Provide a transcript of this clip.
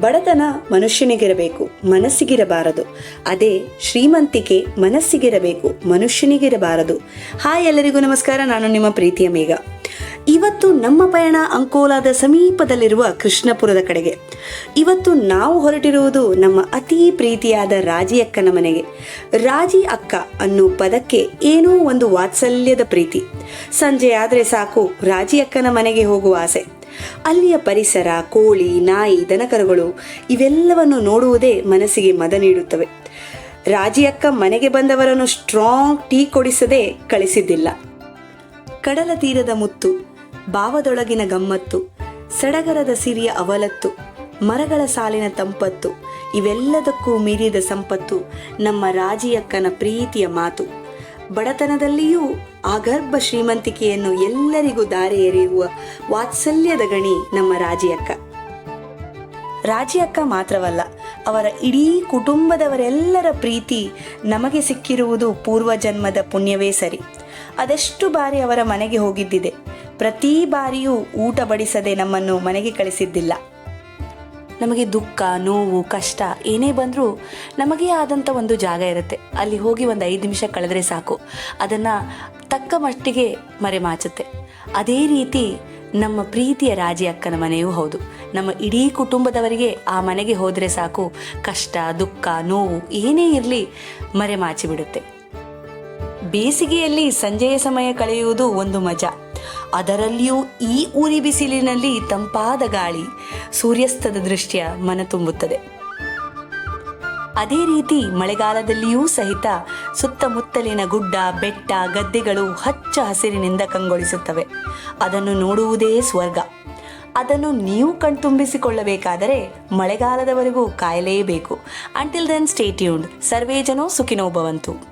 ಬಡತನ ಮನುಷ್ಯನಿಗಿರಬೇಕು, ಮನಸ್ಸಿಗಿರಬಾರದು. ಅದೇ ಶ್ರೀಮಂತಿಕೆ ಮನಸ್ಸಿಗಿರಬೇಕು, ಮನುಷ್ಯನಿಗಿರಬಾರದು. ಹಾಯ್ ಎಲ್ಲರಿಗೂ ನಮಸ್ಕಾರ, ನಾನು ನಿಮ್ಮ ಪ್ರೀತಿಯ ಮೇಘ. ಇವತ್ತು ನಮ್ಮ ಪಯಣ ಅಂಕೋಲಾದ ಸಮೀಪದಲ್ಲಿರುವ ಕೃಷ್ಣಪುರದ ಕಡೆಗೆ. ಇವತ್ತು ನಾವು ಹೊರಟಿರುವುದು ನಮ್ಮ ಅತಿ ಪ್ರೀತಿಯಾದ ರಾಜಿ ಅಕ್ಕನ ಮನೆಗೆ. ರಾಜಿ ಅಕ್ಕ ಅನ್ನೋ ಪದಕ್ಕೆ ಏನೋ ಒಂದು ವಾತ್ಸಲ್ಯದ ಪ್ರೀತಿ. ಸಂಜೆ ಆದರೆ ಸಾಕು ರಾಜಿ ಅಕ್ಕನ ಮನೆಗೆ ಹೋಗುವ ಆಸೆ. ಅಲ್ಲಿಯ ಪರಿಸರ, ಕೋಳಿ, ನಾಯಿ, ದನಕರುಗಳು ಇವೆಲ್ಲವನ್ನು ನೋಡುವುದೇ ಮನಸ್ಸಿಗೆ ಮದ ನೀಡುತ್ತವೆ. ರಾಜಿಯಕ್ಕ ಮನೆಗೆ ಬಂದವರನ್ನು ಸ್ಟ್ರಾಂಗ್ ಟೀ ಕೊಡಿಸದೆ ಕಳಿಸಿದ್ದಿಲ್ಲ. ಕಡಲ ತೀರದ ಮುತ್ತು, ಭಾವದೊಳಗಿನ ಗಮ್ಮತ್ತು, ಸಡಗರದ ಸಿರಿಯ ಅವಲತ್ತು, ಮರಗಳ ಸಾಲಿನ ತಂಪತ್ತು, ಇವೆಲ್ಲದಕ್ಕೂ ಮೀರಿದ ಸಂಪತ್ತು ನಮ್ಮ ರಾಜಿಯಕ್ಕನ ಪ್ರೀತಿಯ ಮಾತು. ಬಡತನದಲ್ಲಿಯೂ ಆಗರ್ಭ ಶ್ರೀಮಂತಿಕೆಯನ್ನು ಎಲ್ಲರಿಗೂ ದಾರಿ ಎರೆಯುವ ವಾತ್ಸಲ್ಯದ ಗಣಿ ನಮ್ಮ ರಾಜಿಯಕ್ಕ. ರಾಜಿಯಕ್ಕ ಮಾತ್ರವಲ್ಲ, ಅವರ ಇಡೀ ಕುಟುಂಬದವರೆಲ್ಲರ ಪ್ರೀತಿ ನಮಗೆ ಸಿಕ್ಕಿರುವುದು ಪೂರ್ವಜನ್ಮದ ಪುಣ್ಯವೇ ಸರಿ. ಅದೆಷ್ಟು ಬಾರಿ ಅವರ ಮನೆಗೆ ಹೋಗಿದ್ದಿದೆ, ಪ್ರತಿ ಬಾರಿಯೂ ಊಟ ಬಡಿಸದೆ ನಮ್ಮನ್ನು ಮನೆಗೆ ಕಳಿಸಿದ್ದಿಲ್ಲ. ನಮಗೆ ದುಃಖ, ನೋವು, ಕಷ್ಟ ಏನೇ ಬಂದರೂ ನಮಗೆ ಆದಂಥ ಒಂದು ಜಾಗ ಇರುತ್ತೆ. ಅಲ್ಲಿ ಹೋಗಿ ಒಂದು ಐದು ನಿಮಿಷ ಕಳೆದ್ರೆ ಸಾಕು. ಅದನ್ನು ತಕ್ಕ ಮಟ್ಟಿಗೆ ಮರೆಮಾಚುತ್ತೆ. ಅದೇ ರೀತಿ ನಮ್ಮ ಪ್ರೀತಿಯ ರಾಜಿ ಅಕ್ಕನ ಮನೆಯೂ ಹೌದು. ನಮ್ಮ ಇಡೀ ಕುಟುಂಬದವರಿಗೆ ಆ ಮನೆಗೆ ಹೋದರೆ ಸಾಕು. ಕಷ್ಟ, ದುಃಖ, ನೋವು ಏನೇ ಇರಲಿ ಮರೆಮಾಚಿ ಬಿಡುತ್ತೆ ಬೇಸಿಗೆಯಲ್ಲಿ ಸಂಜೆಯ ಸಮಯ ಕಳೆಯುವುದು ಒಂದು ಮಜಾ. ಅದರಲ್ಲಿಯೂ ಈ ಉರಿ ಬಿಸಿಲಿನಲ್ಲಿ ತಂಪಾದ ಗಾಳಿ, ಸೂರ್ಯಾಸ್ತದ ದೃಶ್ಯ ಮನ ತುಂಬುತ್ತದೆ. ಅದೇ ರೀತಿ ಮಳೆಗಾಲದಲ್ಲಿಯೂ ಸಹಿತ ಸುತ್ತಮುತ್ತಲಿನ ಗುಡ್ಡ, ಬೆಟ್ಟ, ಗದ್ದೆಗಳು ಹಚ್ಚ ಹಸಿರಿನಿಂದ ಕಂಗೊಳಿಸುತ್ತವೆ. ಅದನ್ನು ನೋಡುವುದೇ ಸ್ವರ್ಗ. ಅದನ್ನು ನೀವು ಕಣ್ತುಂಬಿಸಿಕೊಳ್ಳಬೇಕಾದರೆ ಮಳೆಗಾಲದವರೆಗೂ ಕಾಯಲೇಬೇಕು. ಅಂಟಿಲ್ ದೆನ್ ಸ್ಟೇಟ್ಯೂಂಡ್ ಸರ್ವೇ ಜನೋ ಸುಖಿನೋ ಭವಂತು.